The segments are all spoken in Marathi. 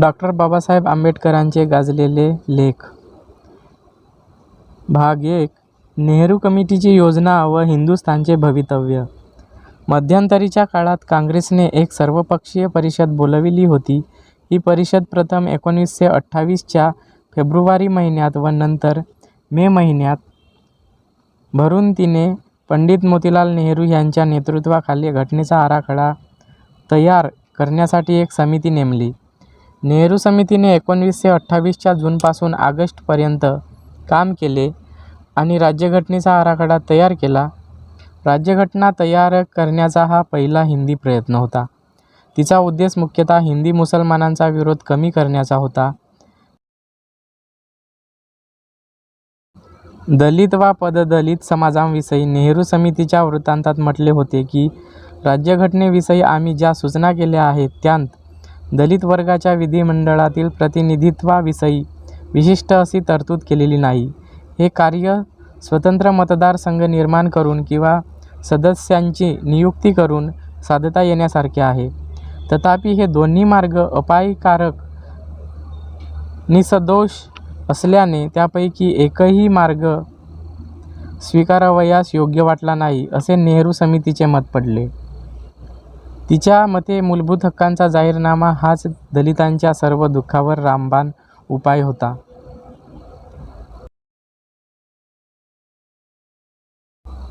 डॉक्टर बाबासाहेब आंबेडकरांचे गाजलेले लेख. भाग एक नेहरू कमिटीची योजना व हिंदुस्थानचे भवितव्य. मध्यंतरीच्या काळात काँग्रेसने एक सर्वपक्षीय परिषद बोलविली होती. ही परिषद प्रथम एकोणीसशे अठ्ठावीसच्या फेब्रुवारी महिन्यात व नंतर मे महिन्यात भरून तिने पंडित मोतीलाल नेहरू यांच्या नेतृत्वाखाली घटनेचा आराखडा तयार करण्यासाठी एक समिती नेमली. नेहरू समितीने एकोणवीसशे अठ्ठावीसच्या जूनपासून ऑगस्टपर्यंत काम केले आणि राज्यघटनेचा आराखडा तयार केला. राज्यघटना तयार करण्याचा हा पहिला हिंदी प्रयत्न होता. तिचा उद्देश मुख्यतः हिंदी मुसलमानांचा विरोध कमी करण्याचा होता. दलित वा पददलित समाजांविषयी नेहरू समितीच्या वृत्तांतात म्हटले होते की राज्यघटनेविषयी आम्ही ज्या सूचना केल्या आहेत त्यांत दलित वर्गाच्या विधिमंडळातील प्रतिनिधित्वाविषयी विशिष्ट अशी तरतूद केलेली नाही. हे कार्य स्वतंत्र मतदारसंघ निर्माण करून किंवा सदस्यांची नियुक्ती करून साधता येण्यासारखे आहे. तथापि हे दोन्ही मार्ग अपायकारक निसदोष असल्याने त्यापैकी एकही मार्ग स्वीकारावयास योग्य वाटला नाही असे नेहरू समितीचे मत पडले. तिच्या मते मूलभूत हक्कांचा जाहीरनामा हाच दलितांच्या सर्व दुःखावर रामबाण उपाय होता.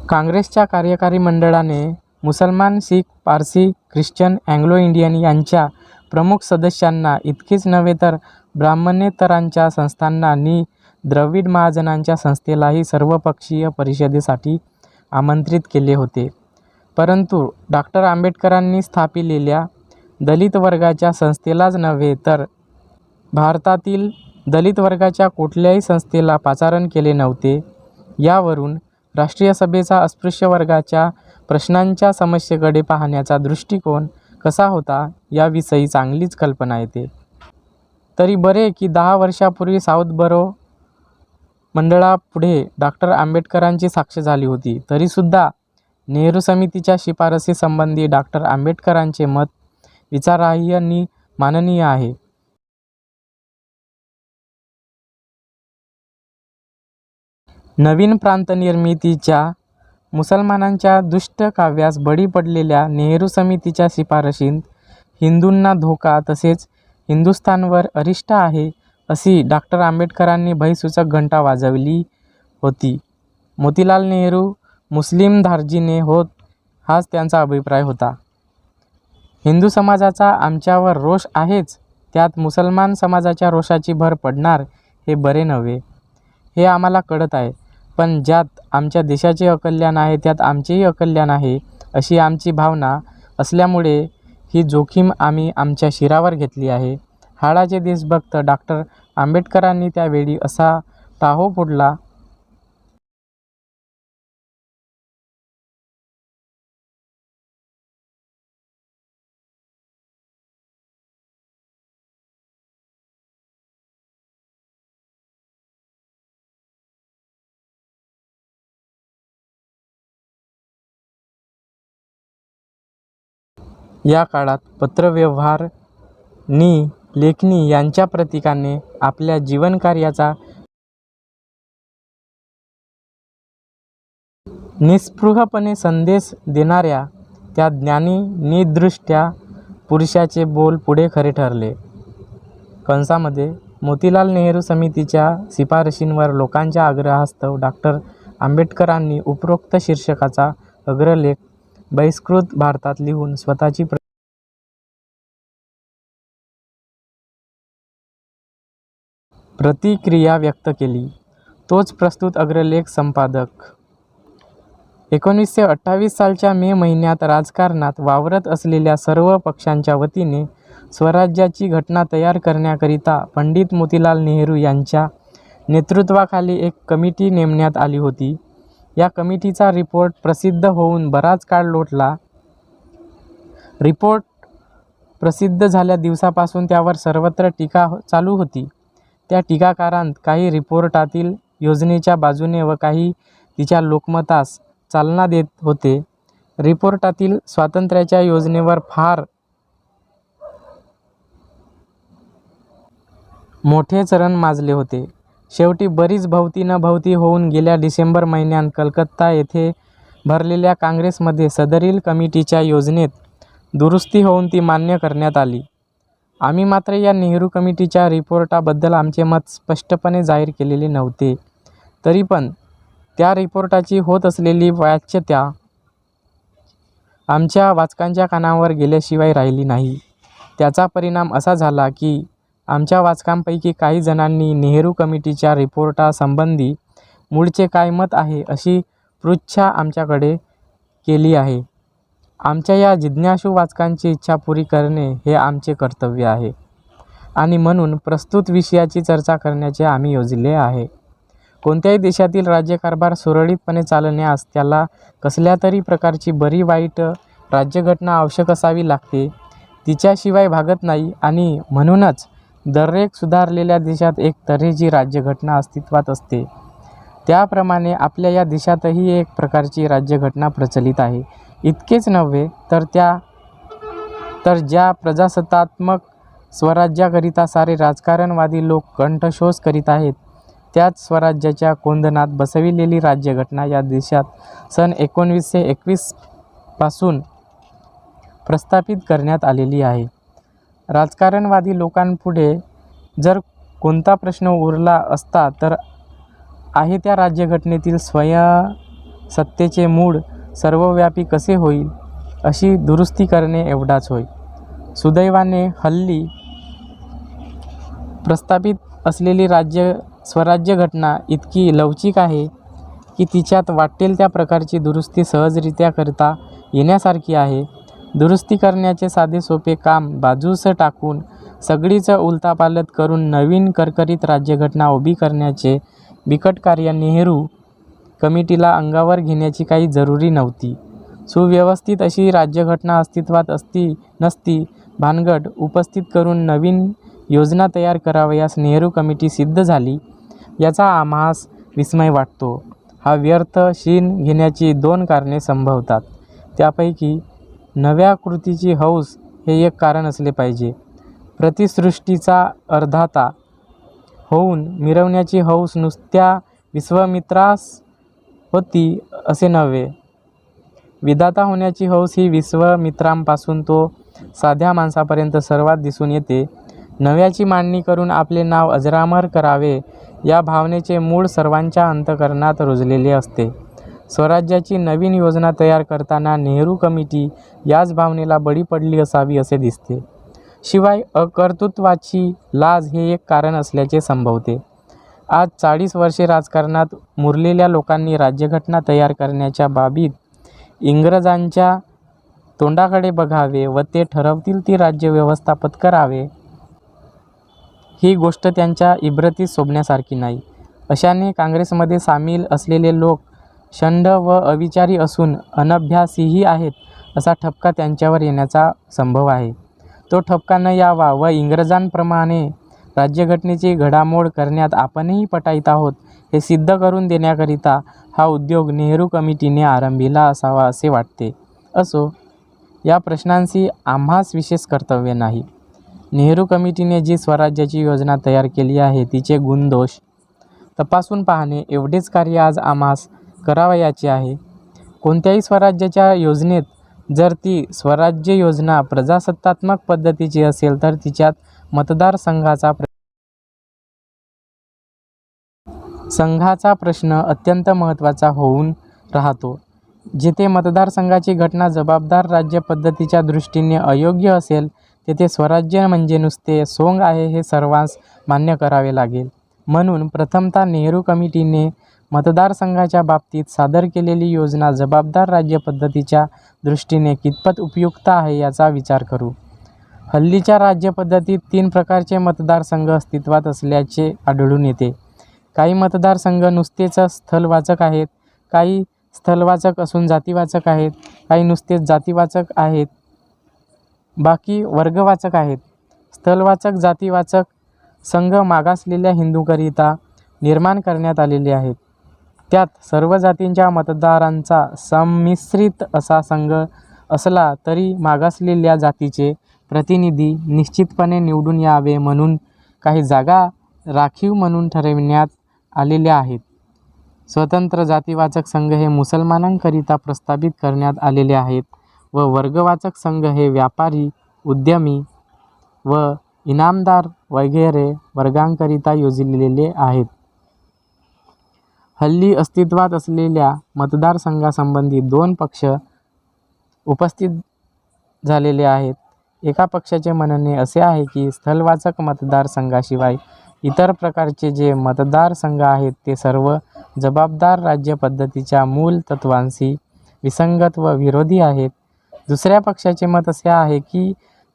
काँग्रेसच्या कार्यकारी मंडळाने मुसलमान शीख पारसी ख्रिश्चन अँग्लो इंडियन यांच्या प्रमुख सदस्यांना इतकेच नव्हे तर ब्राह्मणेतरांच्या संस्थांना नि द्रविड महाजनांच्या संस्थेलाही सर्वपक्षीय परिषदेसाठी आमंत्रित केले होते. परंतु डॉक्टर आंबेडकरांनी स्थापिलेल्या दलित वर्गाच्या संस्थेलाच नव्हे तर भारतातील दलित वर्गाच्या कुठल्याही संस्थेला पाचारण केले नव्हते. यावरून राष्ट्रीय सभेचा अस्पृश्य वर्गाच्या प्रश्नांच्या समस्येकडे पाहण्याचा दृष्टिकोन कसा होता याविषयी चांगलीच कल्पना येते. तरी बरे की दहा वर्षापूर्वी साऊथ बरो मंडळापुढे डॉक्टर आंबेडकरांची साक्ष झाली होती. तरीसुद्धा नेहरू समितीच्या शिफारसीसंबंधी डॉक्टर आंबेडकरांचे मत विचारार्ह आणि माननीय आहे. नवीन प्रांतनिर्मितीच्या मुसलमानांच्या दुष्ट काव्यास बळी पडलेल्या नेहरू समितीच्या शिफारशींत हिंदूंना धोका तसेच हिंदुस्थानवर अरिष्ट आहे अशी डॉक्टर आंबेडकरांनी भयसूचक घंटा वाजवली होती. मोतीलाल नेहरू मुस्लिम धार्जिने होत हाच त्यांचा अभिप्राय होता. हिंदू समाजाचा आमच्यावर रोष आहेच त्यात मुसलमान समाजाच्या रोषाची भर पडणार हे बरे नव्हे. हे आम्हाला कळत आहे पण ज्यात आमच्या देशाचे अकल्याण आहे त्यात आमचेही अकल्याण आहे अशी आमची भावना असल्यामुळे ही जोखीम आम्ही आमच्या शिरावर घेतली आहे. हाडाचे देशभक्त डॉक्टर आंबेडकरांनी त्यावेळी असा टाहो फोडला या काळात पत्रव्यवहार नि लेखणी यांच्या प्रतीकाने आपल्या जीवनकार्याचा निस्पृहपणे संदेश देणाऱ्या त्या ज्ञानी निदृष्ट्या पुरुषाचे बोल पुढे खरे ठरले. कंसामध्ये मोतीलाल नेहरू समितीच्या शिफारशींवर लोकांच्या आग्रहास्तव डॉक्टर आंबेडकरांनी उपरोक्त शीर्षकाचा अग्रलेख बहिष्कृत भारतात लिहून स्वतःची प्र प्रतिक्रिया व्यक्त केली. तोच प्रस्तुत अग्रलेख संपादक. एकोणीसशे अठ्ठावीस सालच्या मे महिन्यात राजकारणात वावरत असलेल्या सर्व पक्षांच्या वतीने स्वराज्याची घटना तयार करण्याकरिता पंडित मोतीलाल नेहरू यांच्या नेतृत्वाखाली एक कमिटी नेमण्यात आली होती. या कमिटीचा रिपोर्ट प्रसिद्ध होऊन बराच काळ लोटला. रिपोर्ट प्रसिद्ध झाल्या दिवसापासून त्यावर सर्वत्र टीका हो, चालू होती. त्या टीकाकारांत काही रिपोर्टातील योजनेच्या बाजूने व काही तिच्या लोकमतास चालना देत होते. रिपोर्टातील स्वातंत्र्याच्या योजनेवर फार मोठे चरण माजले होते. शेवटी बरीच भवती न भवती होऊन गेल्या डिसेंबर महिन्यात कलकत्ता येथे भरलेल्या काँग्रेसमध्ये सदरील कमिटीच्या योजनेत दुरुस्ती होऊन ती मान्य करण्यात आली. आम्ही मात्र या नेहरू कमिटीच्या रिपोर्टाबद्दल आमचे मत स्पष्टपणे जाहीर केलेले नव्हते. तरी पण त्या रिपोर्टाची होत असलेली वाच्यता आमच्या वाचकांच्या कानावर गेल्याशिवाय राहिली नाही. त्याचा परिणाम असा झाला की आमच्या वाचकांपैकी काही जणांनी नेहरू कमिटीच्या रिपोर्टासंबंधी मूळचे काय मत आहे अशी पृच्छा आमच्याकडे केली आहे. आमच्या या जिज्ञासू वाचकांची इच्छा पुरी करणे हे आमचे कर्तव्य आहे. आणि म्हणून प्रस्तुत विषयाची चर्चा करण्याचे आम्ही योजले आहे. कोणत्याही देशातील राज्यकारभार सुरळीतपणे चालण्यास त्याला कसल्या तरी प्रकारची बरी वाईट राज्यघटना आवश्यक असावी लागते तिच्याशिवाय भागत नाही आणि म्हणूनच दरेक सुधारलेल्या देशात एक तऱ्हेची राज्यघटना अस्तित्वात असते. त्याप्रमाणे आपल्या या देशातही एक प्रकारची राज्यघटना प्रचलित आहे. इतकेच नव्हे तर त्या तर ज्या प्रजासत्तात्मक स्वराज्याकरिता सारे राजकारणवादी लोक कंठशोष करीत आहेत त्याच स्वराज्याच्या कोंदनात बसविलेली राज्यघटना या देशात सन एकोणवीसशे एकवीसपासून प्रस्थापित करण्यात आलेली आहे. राजकारणवादी लोकांपुढे जर कोणता प्रश्न उरला असता तर आहे त्या राज्यघटनेतील स्वयंसत्तेचे मूळ सर्वव्यापी कसे होईल अशी दुरुस्ती करणे एवढाच होय. सुदैवाने हल्ली प्रस्थापित असलेली राज्य स्वराज्य घटना इतकी लवचिक आहे की तिच्यात वाटेल त्या प्रकारची दुरुस्ती सहजरित्या करता येण्यासारखी आहे. दुरुस्ती करण्याचे साधे सोपे काम बाजूस टाकून सगळीच उलतापालत करून नवीन करकरीत राज्यघटना उभी करण्याचे बिकट कार्य नेहरू कमिटीला अंगावर घेण्याची काही जरुरी नव्हती. सुव्यवस्थित अशी राज्यघटना अस्तित्वात असती नसती भानगड उपस्थित करून नवीन योजना तयार करावयास नेहरू कमिटी सिद्ध झाली याचा आम्हास विस्मय वाटतो. हा व्यर्थ शीन घेण्याची दोन कारणे संभवतात. त्यापैकी नव्या कृतीची हौस हे एक कारण असले पाहिजे. प्रतिसृष्टीचा अर्धाता होऊन मिरवण्याची हौस नुसत्या विश्वामित्रास होती असे नव्हे. विधाता होण्याची हौस ही विश्वमित्रांपासून तो साध्या माणसापर्यंत सर्वात दिसून येते. नव्याची मांडणी करून आपले नाव अजरामर करावे या भावनेचे मूळ सर्वांच्या अंतकरणात रुजलेले असते. स्वराज्याची नवीन योजना तयार करताना नेहरू कमिटी याच भावनेला बळी पडली असावी असे दिसते. शिवाय अकर्तृत्वाची लाज हे एक कारण असल्याचे संभवते. आज चाळीस वर्षे राजकारणात मुरलेल्या लोकांनी राज्यघटना तयार करण्याच्या बाबीत इंग्रजांच्या तोंडाकडे बघावे व ते ठरवतील ती राज्यव्यवस्था करावे ही गोष्ट त्यांच्या इब्रतीस शोभण्यासारखी नाही. अशाने काँग्रेसमध्ये सामील असलेले लोक शंड व अविचारी असून अनभ्यासीही आहेत असा ठपका त्यांच्यावर येण्याचा संभव आहे. तो ठपका न यावा व इंग्रजांप्रमाणे राज्यघटनेची घडामोड करण्यात आपणही पटाईत आहोत हे सिद्ध करून देण्याकरिता हा उद्योग नेहरू कमिटीने आरंभीला असावा असे वाटते. असो या प्रश्नांशी आम्हास विशेष कर्तव्य नाही. नेहरू कमिटीने जी स्वराज्याची योजना तयार केली आहे तिचे गुणदोष तपासून पाहणे एवढेच कार्य आज आम्हास करावयाची आहे. कोणत्याही स्वराज्याच्या योजनेत जर ती स्वराज्य योजना प्रजासत्तात्मक पद्धतीची असेल तर तिच्यात मतदारसंघाचा प्र संघाचा प्रश्न अत्यंत महत्त्वाचा होऊन राहतो जिथे मतदारसंघाची घटना जबाबदार राज्य पद्धतीच्या दृष्टीने अयोग्य असेल तेथे स्वराज्य म्हणजे नुसते सोंग आहे हे सर्वांस मान्य करावे लागेल. म्हणून प्रथमतः नेहरू कमिटीने मतदारसंघाच्या बाबतीत सादर केलेली योजना जबाबदार राज्यपद्धतीच्या दृष्टीने कितपत उपयुक्त आहे याचा विचार करू. हल्लीच्या राज्यपद्धतीत तीन प्रकारचे मतदारसंघ अस्तित्वात असल्याचे आढळून येते. काही मतदारसंघ नुसतेच स्थलवाचक आहेत काही स्थलवाचक असून जातीवाचक आहेत काही नुसतेच जातीवाचक आहेत बाकी वर्गवाचक आहेत. स्थलवाचक जातीवाचक संघ मागासलेल्या हिंदूकरिता निर्माण करण्यात आलेले आहेत. त्यात सर्व जातींच्या मतदारांचा संमिश्रित असा संघ असला तरी मागासलेल्या जातीचे प्रतिनिधी निश्चितपणे निवडून यावे म्हणून काही जागा राखीव म्हणून ठरविण्यात आलेल्या आहेत. स्वतंत्र जातीवाचक संघ हे मुसलमानांकरिता प्रस्थापित करण्यात आलेले आहेत व वर्गवाचक संघ हे व्यापारी उद्यमी व इनामदार वगैरे वर्गांकरिता योजलेले आहेत. हल्ली अस्तित्वात असलेल्या मतदारसंघासंबंधी दोन पक्ष उपस्थित झालेले आहेत. एका पक्षाचे म्हणणे असे आहे की स्थलवाचक मतदारसंघाशिवाय इतर प्रकारचे जे मतदारसंघ आहेत ते सर्व जबाबदार राज्यपद्धतीच्या मूल तत्त्वांशी विसंगत व विरोधी आहेत. दुसऱ्या पक्षाचे मत असे आहे की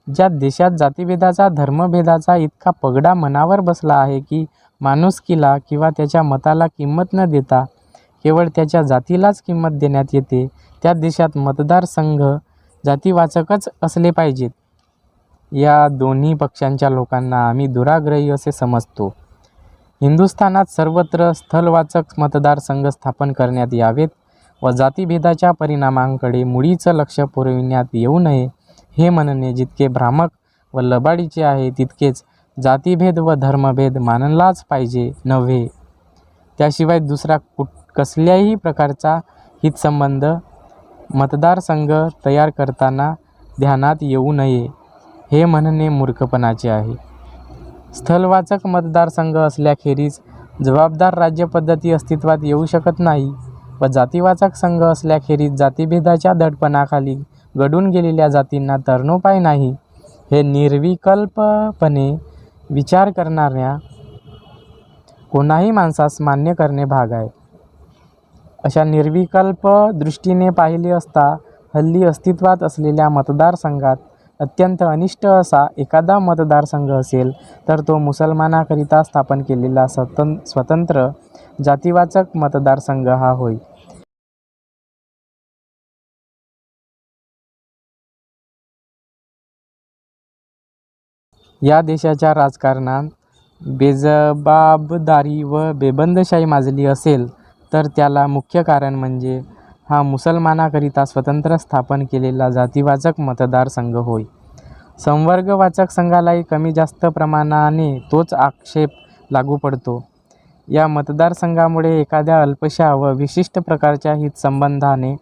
ज्या देशात जातीभेदाचा धर्मभेदाचा इतका पगडा मनावर बसला आहे की माणुसकीला किंवा त्याच्या मताला किंमत न देता केवळ त्याच्या जातीलाच किंमत देण्यात येते त्या देशात मतदारसंघ जातीवाचकच असले पाहिजेत. या दोन्ही पक्षांच्या लोकांना आम्ही दुराग्रही असे समजतो. हिंदुस्थानात सर्वत्र स्थलवाचक मतदारसंघ स्थापन करण्यात यावेत व जातीभेदाच्या परिणामांकडे मुळीचं लक्ष पुरविण्यात येऊ नये हे म्हणणे जितके भ्रामक व लबाडीचे आहे तितकेच जातीभेद व धर्मभेद मानलाच पाहिजे नव्हे. त्याशिवाय दुसरा कुठ कसल्याही प्रकारचा हितसंबंध मतदारसंघ तयार करताना ध्यानात येऊ नये हे म्हणणे मूर्खपणाचे आहे. स्थलवाचक मतदारसंघ असल्याखेरीज जबाबदार राज्यपद्धती अस्तित्वात येऊ शकत नाही व जातीवाचक संघ असल्याखेरीज जातीभेदाच्या दडपणाखाली गडून गेलेल्या जातींना तरणोपाय नाही हे निर्विकल्पपणे विचार करणाऱ्या कोणाही माणसास मान्य करणे भाग आहे. अशा निर्विकल्प दृष्टीने पाहिले असता हल्ली अस्तित्वात असलेल्या मतदारसंघात अत्यंत अनिष्ट असा एखादा मतदारसंघ असेल तर तो मुसलमानाकरिता स्थापन केलेला स्वतं स्वतंत्र जातीवाचक मतदारसंघ हा होय. या देशाच्या राजकारणात बेजबाबदारी व बेबंदशाही माजली असेल तर त्याला मुख्य कारण म्हणजे हा मुसलमानाकरिता स्वतंत्र स्थापन केलेला जातीवाचक मतदारसंघ होय. संवर्गवाचक संघालाही कमी जास्त प्रमाणाने तोच आक्षेप लागू पडतो. या मतदारसंघामुळे एखाद्या अल्पशा व विशिष्ट प्रकारच्या हितसंबंधाने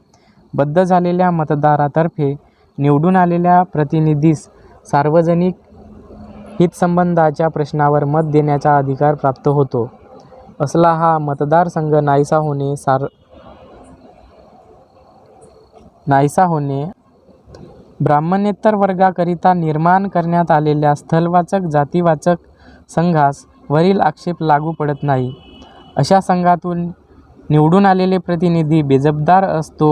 बद्ध झालेल्या मतदारातर्फे निवडून आलेल्या प्रतिनिधीस सार्वजनिक हितसंबंधाच्या प्रश्नावर मत देण्याचा अधिकार प्राप्त होतो. असला हा मतदारसंघ नाहीसा होणे सार नाहीसा होणे ब्राह्मणेतर वर्गाकरिता निर्माण करण्यात आलेल्या स्थलवाचक जातीवाचक संघास वरील आक्षेप लागू पडत नाही. अशा संघातून निवडून आलेले प्रतिनिधी बेजबदार असतो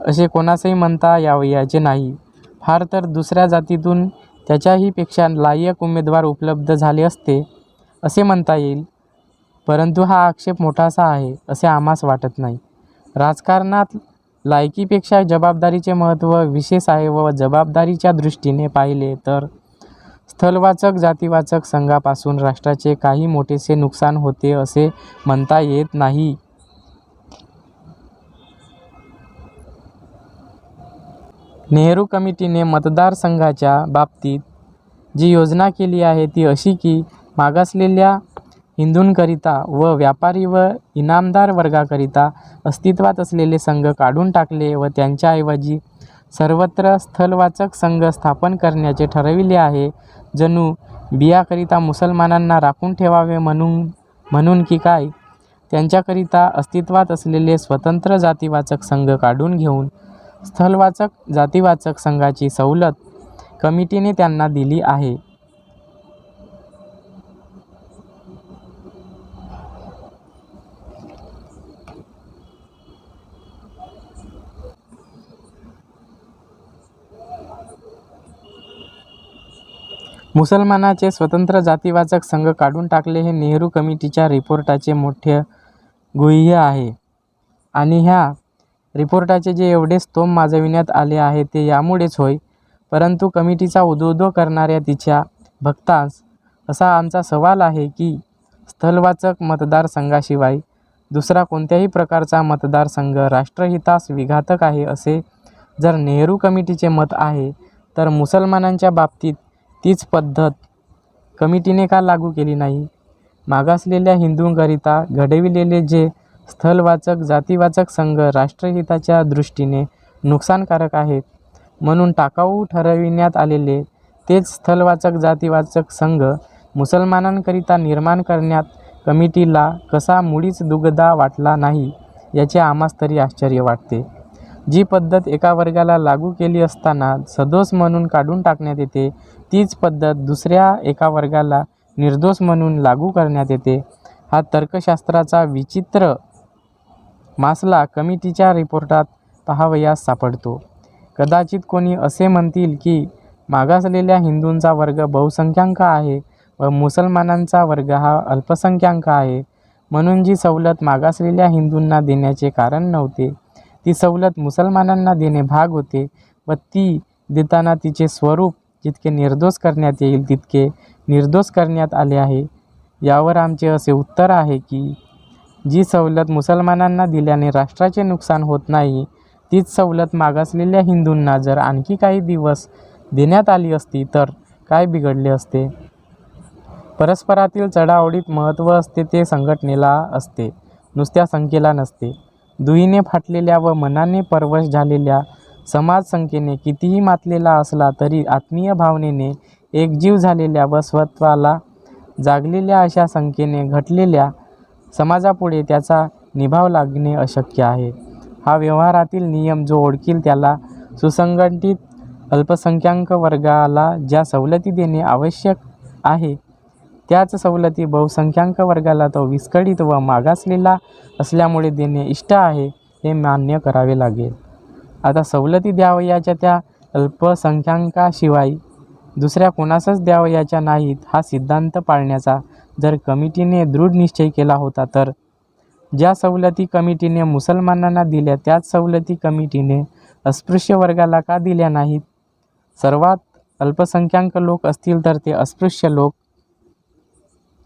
असे कोणासही म्हणता यावयाचे नाही. फार तर दुसऱ्या जातीतून त्याच्याही पेक्षा लायक उमेदवार उपलब्ध झाले असते असे म्हणता येईल. परंतु हा आक्षेप मोठासा आहे असे आम्हास वाटत नाही. राजकारणात लायकीपेक्षा जबाबदारीचे महत्त्व विशेष आहे व जबाबदारीच्या दृष्टीने पाहिले तर स्थलवाचक जातीवाचक संघापासून राष्ट्राचे काही मोठेसे नुकसान होते असे म्हणता येत नाही. नेहरू कमिटीने मतदारसंघाच्या बाबतीत जी योजना केली आहे ती अशी की मागासलेल्या हिंदूंकरिता व व्यापारी व इनामदार वर्गाकरिता अस्तित्वात असलेले संघ काढून टाकले व त्यांच्याऐवजी सर्वत्र स्थलवाचक संघ स्थापन करण्याचे ठरविले आहे. जणू बियाकरिता मुसलमानांना राखून ठेवावे म्हणून म्हणून की काय? त्यांच्याकरिता अस्तित्वात असलेले स्वतंत्र जातीवाचक संघ काढून घेऊन स्थलवाचक जातीवाचक संघाची सवलत कमिटीने त्यांना दिली आहे. मुसलमानाचे स्वतंत्र जातीवाचक संघ काढून टाकले हे नेहरू कमिटीच्या रिपोर्टाचे मोठे गुह्य आहे. आणि ह्या रिपोर्टाचे जे एवढे स्तोम माजविण्यात आले आहे ते यामुळेच होय. परंतु कमिटीचा उदोदो करणाऱ्या तिच्या भक्तांस असा आमचा सवाल आहे की स्थलवाचक मतदारसंघाशिवाय दुसरा कोणत्याही प्रकारचा मतदारसंघ राष्ट्रहितास विघातक आहे असे जर नेहरू कमिटीचे मत आहे तर मुसलमानांच्या बाबतीत तीच पद्धत कमिटीने का लागू केली नाही? मागासलेल्या हिंदूंकरिता घडविलेले जे स्थलवाचक जातीवाचक संघ राष्ट्रहिताच्या दृष्टीने नुकसानकारक आहेत. म्हणून टाकाऊ ठरविण्यात आलेले तेच स्थलवाचक जातीवाचक संघ मुसलमानांकरिता निर्माण करण्यात कमिटीला कसा मुळीच दुगदा वाटला नाही याचे आम्हास तरी आश्चर्य वाटते. जी पद्धत एका वर्गाला लागू केली असताना सदोष म्हणून काढून टाकण्यात येते तीच पद्धत दुसऱ्या एका वर्गाला निर्दोष म्हणून लागू करण्यात येते. हा तर्कशास्त्राचा विचित्र मासला कमिटीच्या रिपोर्टात पहावयास सापडतो. कदाचित कोणी असे म्हणतील की मागासलेल्या हिंदूंचा वर्ग बहुसंख्याक आहे व मुसलमानांचा वर्ग हा अल्पसंख्याक आहे. म्हणून जी सवलत मागासलेल्या हिंदूंना देण्याचे कारण नव्हते ती सवलत मुसलमानांना देणे भाग होते व ती देताना तिचे स्वरूप जितके निर्दोष करण्यात येईल तितके निर्दोष करण्यात आले आहे. यावर आमचे असे उत्तर आहे की जी सवलत मुसलमानांना दिल्याने राष्ट्राचे नुकसान होत नाही तीच सवलत मागासलेल्या हिंदूंना जर आणखी काही दिवस देण्यात आली असती तर काय बिघडले असते? परस्परातील चढाओढीत महत्त्व असते ते संघटनेला असते नुसत्या संख्येला नसते. दुहीने फाटलेल्या व मनाने परवश झालेल्या समाज संख्येने कितीही मातलेला असला तरी आत्मीय भावनेने एकजीव झालेल्या व स्वत्वाला जागलेल्या अशा संख्येने घटलेल्या समाजापुढे त्याचा निभाव लागणे अशक्य आहे. हा व्यवहारातील नियम जो ओळखील त्याला सुसंघटित अल्पसंख्याक वर्गाला ज्या सवलती देणे आवश्यक आहे त्याच सवलती बहुसंख्याक वर्गाला तो विस्कळीत व मागासलेला असल्यामुळे देणे इष्ट आहे हे मान्य करावे लागेल. आता सवलती द्यावयाच्या त्या अल्पसंख्याकाशिवाय दुसऱ्या कोणासच द्यावयाच्या नाहीत हा सिद्धांत पाळण्याचा जर कमिटीने दृढ निश्चय केला होता तर? ज्या सवलती कमिटीने मुसलमानांना दिल्या त्याच सवलती कमिटीने अस्पृश्य वर्गाला का दिल्या नाहीत? सर्वात अल्पसंख्याक लोक असतील तर ते अस्पृश्य लोक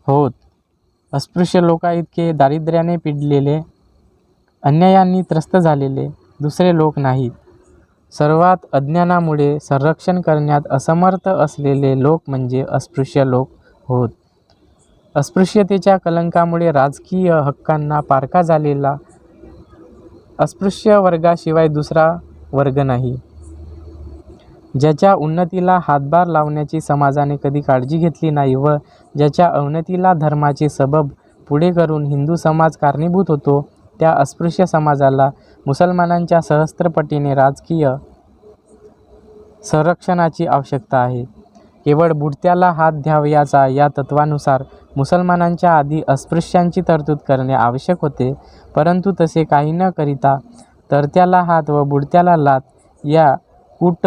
होत. अस्पृश्य लोकाइतके दारिद्र्याने पिडलेले अन्यायांनी त्रस्त झालेले दुसरे लोक नाहीत. सर्वात अज्ञानामुळे संरक्षण करण्यात असमर्थ असलेले लोक म्हणजे अस्पृश्य लोक होत. अस्पृश्यतेच्या कलंकामुळे राजकीय हक्कांना पारखा झालेला अस्पृश्य वर्गाशिवाय दुसरा वर्ग नाही. ज्याच्या उन्नतीला हातभार लावण्याची समाजाने कधी काळजी घेतली नाही व ज्याच्या अवनतीला धर्माचे सबब पुढे करून हिंदू समाज कारणीभूत होतो त्या अस्पृश्य समाजाला मुसलमानांच्या सहस्त्रपटीने राजकीय संरक्षणाची आवश्यकता आहे. केवळ बुडत्याला हात द्यावयाचा या तत्वानुसार मुसलमानांच्या आधी अस्पृश्यांची तरतूद करणे आवश्यक होते. परंतु तसे काही न करिता तरत्याला हात व बुडत्याला लात या कुट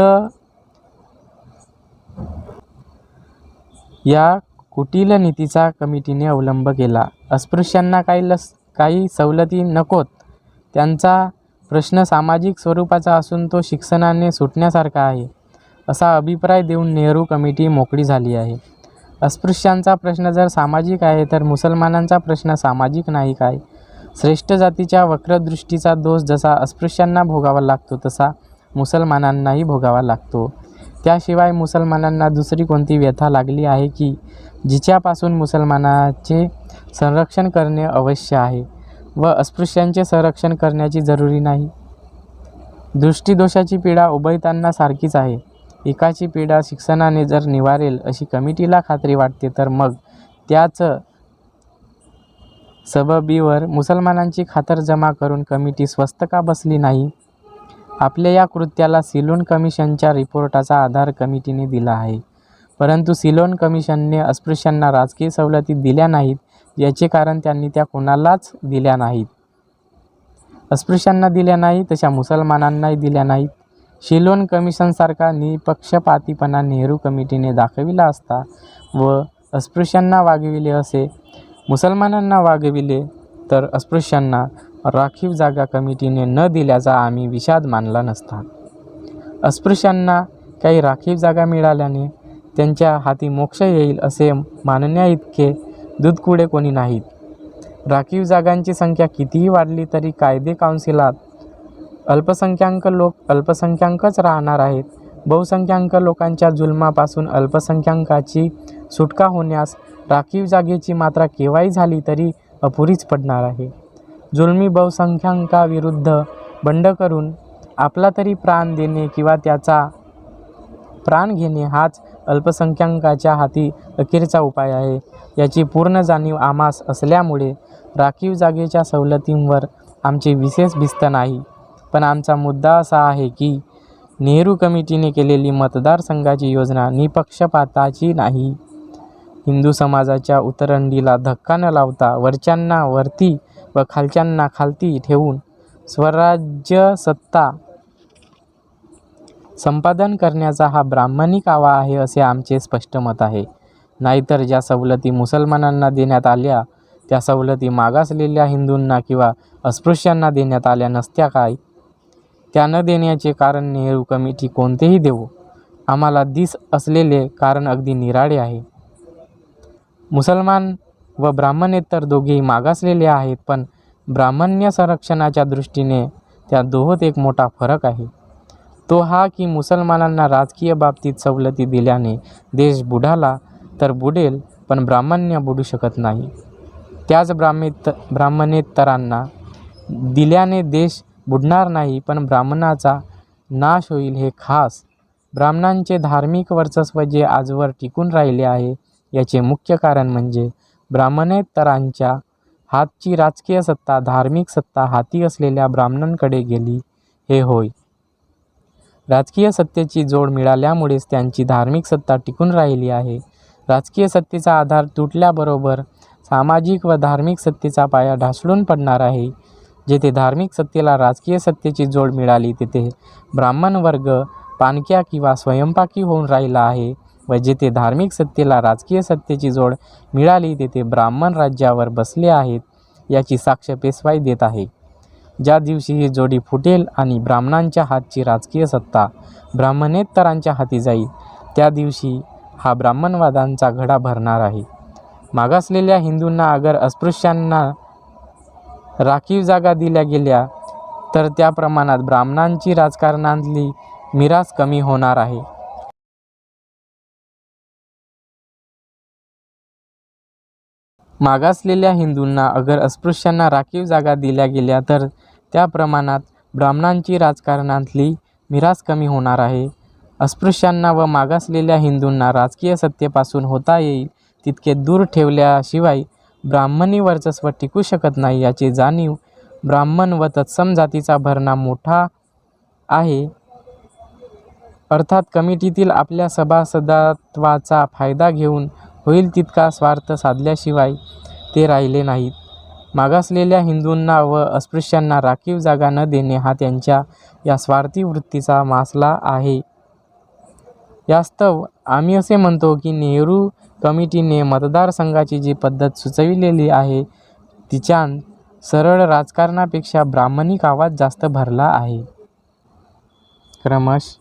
या कुटील नीतीचा कमिटीने अवलंब केला. अस्पृश्यांना काही लस काही सवलती नकोत. त्यांचा प्रश्न सामाजिक स्वरूपाचा असून तो शिक्षणाने सुटण्यासारखा आहे. असा अभिप्राय देऊन नेहरू कमिटी मोकळी झाली आहे. अस्पृश्यांचा प्रश्न जर सामाजिक आहे तर मुसलमानांचा प्रश्न सामाजिक नाही काय? श्रेष्ठ जातीच्या वक्रदृष्टीचा दोष जसा अस्पृश्यांना भोगावा लागतो तसा मुसलमानांनाही भोगावा लागतो. त्याशिवाय मुसलमानांना दुसरी कोणती व्यथा लागली आहे की जिच्यापासून मुसलमानाचे संरक्षण करणे अवश्य आहे व अस्पृश्यांचे संरक्षण करण्याची जरुरी नाही? दृष्टीदोषाची पीडा उभयतांना सारखीच आहे. एकाची पीडा शिक्षणाने जर निवारेल अशी कमिटीला खात्री वाटते तर मग त्याच सबबीवर मुसलमानांची खातरजमा करून कमिटी स्वस्त का बसली नाही? आपल्या या कृत्याला सिलोन कमिशनच्या रिपोर्टाचा आधार कमिटीने दिला आहे. परंतु सिलोन कमिशनने अस्पृश्यांना राजकीय सवलती दिल्या नाहीत याचे कारण त्यांनी त्या कोणालाच दिल्या नाहीत. अस्पृश्यांना दिल्या नाही तशा मुसलमानांनाही दिल्या नाहीत. शिलोन कमिशनसारखा निपक्षपातीपणा नेहरू कमिटीने दाखविला असता व अस्पृश्यांना वागविले असे मुसलमानांना वागविले तर अस्पृश्यांना राखीव जागा कमिटीने न दिल्याचा आम्ही विषाद मानला नसता. अस्पृश्यांना काही राखीव जागा मिळाल्याने त्यांच्या हाती मोक्ष येईल असे मानण्याइतके दूधकुडे कोणी नाहीत. राखीव जागांची संख्या कितीही वाढली तरी कायदे काउन्सिलात अल्पसंख्याक लोक अल्पसंख्याकच राहणार आहेत. बहुसंख्याक लोकांच्या जुलमापासून अल्पसंख्याकाची सुटका होण्यास राखीव जागेची मात्रा केव्हाही झाली तरी अपुरीच पडणार आहे. जुलमी बहुसंख्याकाविरुद्ध बंड करून आपला तरी प्राण देणे किंवा त्याचा प्राण घेणे हाच अल्पसंख्याकाच्या हाती अखेरचा उपाय आहे. याची पूर्ण जाणीव आम्हास असल्यामुळे राखीव जागेच्या सवलतींवर आमचे विशेष भिस्त नाही. पण आमचा मुद्दा असा आहे की नेहरू कमिटीने केलेली मतदारसंघाची योजना निपक्षपाताची नाही. हिंदू समाजाच्या उतरंडीला धक्का न लावता वरच्यांना वरती व खालच्यांना खालती ठेवून स्वराज्य सत्ता संपादन करण्याचा हा ब्राह्मणी आवा आहे असे आमचे स्पष्ट मत आहे. नाहीतर ज्या सवलती मुसलमानांना देण्यात आल्या त्या सवलती मागासलेल्या हिंदूंना किंवा अस्पृश्यांना देण्यात आल्या नसत्या काय? त्या न देण्याचे कारण नेहरू कमिटी कोणतेही देवो आम्हाला दिस असलेले कारण अगदी निराळे आहे. मुसलमान व ब्राह्मणेतर दोघेही मागासलेले आहेत पण ब्राह्मण्य संरक्षणाच्या दृष्टीने त्या दोहोत एक मोठा फरक आहे. तो हा की मुसलमानांना राजकीय बाबतीत सवलती दिल्याने देश बुडाला तर बुडेल पण ब्राह्मण्य बुडू शकत नाही. त्याच ब्राह्मेत ब्राह्मणेतरांना दिल्याने देश बुडणार नाही पण ब्राह्मणाचा नाश होईल हे खास. ब्राह्मणांचे धार्मिक वर्चस्व जे आजवर टिकून राहिले आहे याचे मुख्य कारण म्हणजे ब्राह्मणेतरांच्या हातची राजकीय सत्ता धार्मिक सत्ता हाती असलेल्या ब्राह्मणांकडे गेली हे होय. राजकीय सत्तेची जोड मिळाल्यामुळेच त्यांची धार्मिक सत्ता टिकून राहिली आहे. राजकीय सत्तेचा आधार तुटल्याबरोबर सामाजिक व धार्मिक सत्तेचा पाया ढासळून पडणार आहे. जेथे धार्मिक सत्तेला राजकीय सत्तेची जोड मिळाली तेथे ब्राह्मण वर्ग पानक्या किंवा स्वयंपाकी होऊन राहिला आहे व जेथे धार्मिक सत्तेला राजकीय सत्तेची जोड मिळाली तेथे ब्राह्मण राज्यावर बसले आहेत याची साक्ष पेशवाई देत आहे. ज्या दिवशी ही जोडी फुटेल आणि ब्राह्मणांच्या हातची राजकीय सत्ता ब्राह्मणेतरांच्या हाती जाईल त्या दिवशी हा ब्राह्मणवादांचा घडा भरणार आहे. मागासलेल्या हिंदूंना अगर अस्पृश्यांना राखीव जागा दिल्या गेल्या तर त्या प्रमाणात ब्राह्मणांची राजकारणातली मिरास कमी होणार आहे. मागासलेल्या हिंदूंना अगर अस्पृश्यांना राखीव जागा दिल्या गेल्या तर त्या प्रमाणात ब्राह्मणांची राजकारणातली मिरास कमी होणार आहे. अस्पृश्यांना व मागासलेल्या हिंदूंना राजकीय सत्तेपासून होता येईल तितके दूर ठेवल्याशिवाय ब्राह्मणी वर्चस्व टिकू शकत नाही याची जाणीव ब्राह्मण व तत्सम जातीचा भरणा मोठा आहे. अर्थात कमिटीतील आपल्या सभासदत्वाचा फायदा घेऊन होईल तितका स्वार्थ साधल्याशिवाय ते राहिले नाहीत. मागासलेल्या हिंदूंना व अस्पृश्यांना राखीव जागा न देणे हा त्यांच्या या स्वार्थी वृत्तीचा मासला आहे. यास्तव आम्ही असे म्हणतो की नेहरू कमिटीने मतदारसंघाची जी पद्धत सुचविलेली आहे तिच्या सरळ राजकारणापेक्षा ब्राह्मणिक आवाज जास्त भरला आहे. क्रमश